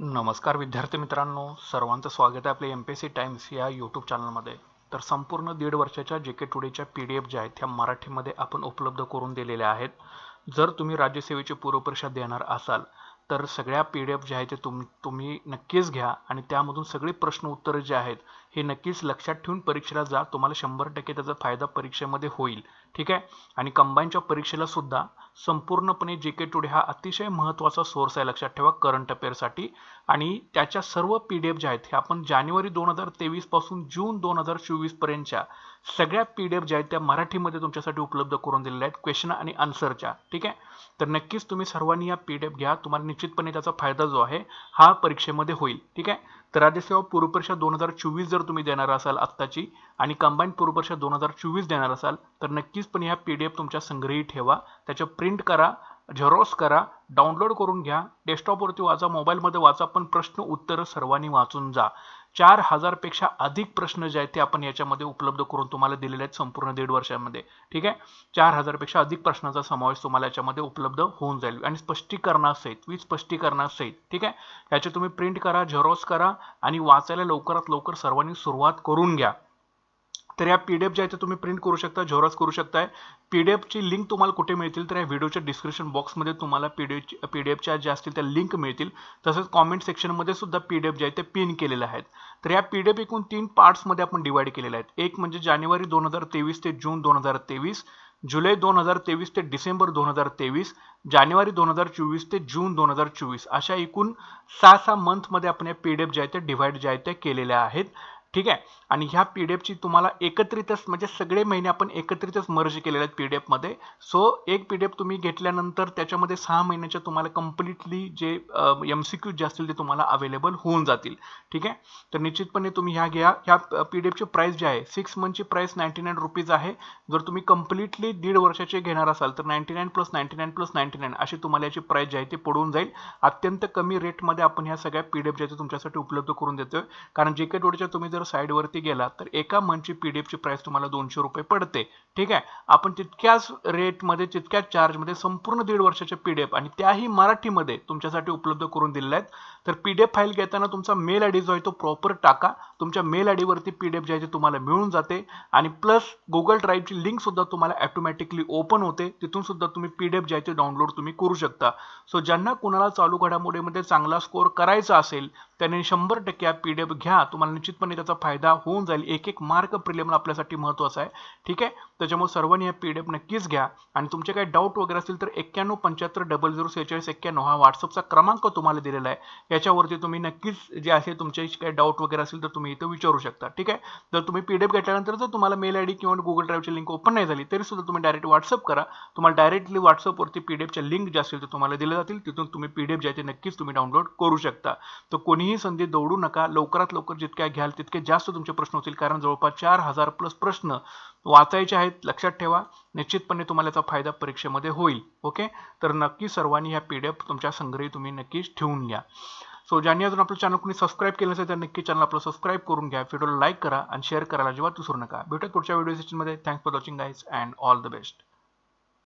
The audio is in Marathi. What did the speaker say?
नमस्कार विद्यार्थी मित्रांनो सर्वांचं स्वागत आहे आपल्या M P S C times या यूट्यूब चॅनलमध्ये तर संपूर्ण दीड वर्षाच्या जे के टुडेच्या पी डी एफ ज्या आहेत त्या मराठीमध्ये आपण उपलब्ध करून दिलेल्या आहेत. जर तुम्ही राज्यसेवेची पूर्वपरीक्षा देणार असाल तर सगळ्या पी डी एफ जे आहेत ते तुम तुम्ही नक्कीच घ्या आणि त्यामधून सगळे प्रश्न उत्तरं जे आहेत हे नक्कीच लक्षात ठेवून परीक्षेला जा. तुम्हाला शंभर टक्के त्याचा फायदा परीक्षेमध्ये होईल. ठीक आहे? आणि कंबाईनच्या परीक्षेला सुद्धा संपूर्णपणे जे के टुडे हा अतिशय महत्त्वाचा सोर्स आहे लक्षात ठेवा करंट अफेअरसाठी आणि त्याच्या सर्व पी डी एफ ज्या आहेत हे आपण जानेवारी दोन हजार तेवीसपासून जून दोन हजार चोवीसपर्यंतच्या सगळ्या पी डी एफ ज्या आहेत त्या मराठीमध्ये तुमच्यासाठी उपलब्ध करून दिलेल्या आहेत क्वेश्चन आणि आन्सरच्या ठीक आहे? तर नक्कीच तुम्ही सर्वांनी या पी डी एफ घ्या. तुम्हाला निश्चितपणे त्याचा फायदा जो आहे हा परीक्षेमध्ये होईल. ठीक आहे? तर राज्यसेवा पूर्वपरीक्षा दोन हजार चोवीस जर तुम्ही देणार असाल आत्ताची आणि कंबाईन पूर्वपरीक्षा दोन हजार चोवीस देणार असाल तर नक्कीच पण ह्या पी डी एफ तुमच्या संग्रही ठेवा. त्याच्या प्रिंट करा झेरॉक्स करा डाउनलोड करून घ्या. डेस्कटॉपवरती वाचा मोबाईलमध्ये वाचा पण प्रश्न उत्तरं सर्वांनी वाचून जा. चार हजारपेक्षा अधिक प्रश्न जे आहेत ते आपण याच्यामध्ये उपलब्ध करून तुम्हाला दिलेले आहेत संपूर्ण दीड वर्षामध्ये. ठीक आहे? चार हजारपेक्षा अधिक प्रश्नाचा समावेश तुम्हाला याच्यामध्ये उपलब्ध होऊन जाईल. आणि स्पष्टीकरणासहित वीज स्पष्टीकरणासहित ठीक आहे? याचे तुम्ही प्रिंट करा झेरॉक्स करा आणि वाचायला लवकरात लवकर सर्वांनी सुरुवात करून घ्या. तर या पी डी एफ ज्या आहेत तुम्ही प्रिंट करू शकता झेरॉक्स करू शकताय. पी डी एफची लिंक तुम्हाला कुठे मिळतील तर या व्हिडिओच्या डिस्क्रिप्शन बॉक्समध्ये तुम्हाला पी डी पी डी एफच्या ज्या असतील त्या लिंक मिळतील. तसंच कॉमेंट सेक्शनमध्ये सुद्धा पी डी एफ जे आहे ते पिन केलेले आहेत. तर या पी डी एफ एकूण तीन पार्ट्समध्ये आपण डिवाईड केलेले आहेत. एक म्हणजे जानेवारी दोन हजार तेवीस ते जून दोन हजार तेवीस जुलै दोन हजार तेवीस ते डिसेंबर दोन हजार तेवीस जानेवारी दोन हजार चोवीस ते जून दोन हजार चोवीस अशा एकूण सहा सहा मंथमध्ये आपण या पी डी एफ ज्या आहेत त्या डिवाइड ज्या आहेत त्या केलेल्या आहेत. ठीक आहे? आणि ह्या पी डी एफची तुम्हाला एकत्रितच म्हणजे सगळे महिने आपण एकत्रितच मर्ज केलेले आहेत पी डी एफमध्ये सो एक पी डी एफ तुम्ही घेतल्यानंतर त्याच्यामध्ये सहा महिन्याच्या तुम्हाला कम्प्लिटली जे एम सी क्यूज जे असतील ते तुम्हाला अवेलेबल होऊन जातील. ठीक आहे? तर निश्चितपणे तुम्ही ह्या घ्या. ह्या पी डी एफची प्राईस जी आहे सिक्स मंथची प्राईस नाईन्टी नाईन रुपीज आहे. जर तुम्ही कम्प्लिटली दीड वर्षाचे घेणार असाल तर ninety nine plus ninety nine plus ninety nine अशी तुम्हाला याची प्राईस जी आहे ती पडून जाईल. अत्यंत कमी रेटमध्ये आपण ह्या सगळ्या पी डी एफ ज्या तुमच्यासाठी उपलब्ध करून देतोय. कारण जे के तुम्ही जर साईडवरती गेला तर एका मंथची पी डी एफची प्राईस तुम्हाला दोनशे रुपये पडते. ठीक आहे? आपण तितक्याच रेटमध्ये तितक्याच चार्जमध्ये संपूर्ण दीड वर्षाच्या पी डी एफ आणि त्याही मराठीमध्ये तुमच्यासाठी उपलब्ध करून दिलेल्या आहेत. तर पी डी एफ फाईल घेताना तुमचा मेल आय डी जो आहे तो प्रॉपर टाका. तुमच्या मेल आय डीवरती पी डी एफ जे आहे ते तुम्हाला मिळून जाते. आणि प्लस गुगल ड्राईव्हची लिंक सुद्धा तुम्हाला ॲटोमॅटिकली ओपन होते. तिथून सुद्धा तुम्ही पी डी एफ जे आहे ते डाउनलोड तुम्ही करू शकता. सो ज्यांना कुणाला चालू घडामोडीमध्ये चांगला स्कोअर करायचा असेल त्याने शंभर टक्के पी डी एफ घ्या. तुम्हाला निश्चितपणे त्याचा फायदा होऊन जाईल. एक एक मार्क प्रिलिमला आपल्यासाठी महत्त्वाचा आहे. ठीक आहे? त्याच्यामुळे सर्वांनी हे पी डी एफ नक्कीच घ्या. आणि तुमचे काही डाऊट वगैरे असतील तर एक्क्याण्णव पंच्याहत्तर डबल झिरो सेहेचाळीस एक्क्याण्णव हा व्हॉट्सअपचा क्रमांक तुम्हाला दिलेला आहे. याच्यावरती तुम्ही नक्कीच जे आहे तुमचे काही डाऊट वगैरे असेल तर तुम्ही इथं विचारू शकता. ठीक आहे? जर तुम्ही पी डी एफ घेतल्यानंतर जर तुम्हाला मेल आय डी किंवा गुगल ड्राईव्हची लिंक ओपन नाही झाली तरी सुद्धा तुम्ही डायरेक्ट व्हॉट्सअप करा. तुम्हाला डायरेक्टली व्हॉट्सअपवरती पी डी एफच्या लिंक जे असतील ते तुम्हाला दिल्या जातील. तिथून तुम्ही पी डी एफ जे आहे ते नक्कीच तुम्ही डाउनलोड करू शकता. तर कोणीही संधी दौडू नका. लवकरात लवकर जितक्या घ्याल तितके जास्त तुमचे प्रश्न होतील. कारण जवळपास चार हजार प्लस प्रश्न वाचायचे आहेत. लक्षात ठेवा. निश्चितपणे तुम्हाला याचा फायदा परीक्षेमध्ये होईल. ओके तर नक्की सर्वांनी ह्या पी डी एफ तुमच्या संग्रही तुम्ही नक्कीच ठेवून घ्या. सो ज्यांनी अजून आपलं चॅनल कोणी सबस्क्राईब केलं नसेल तर नक्की चॅनल आपलं सबस्क्राईब करून घ्या. व्हिडिओला लाईक करा आणि शेअर करायला अजिबात विसरू नका. भेटत पुढच्या व्हिडिओ सेशनमध्ये thanks for watching guys and all the best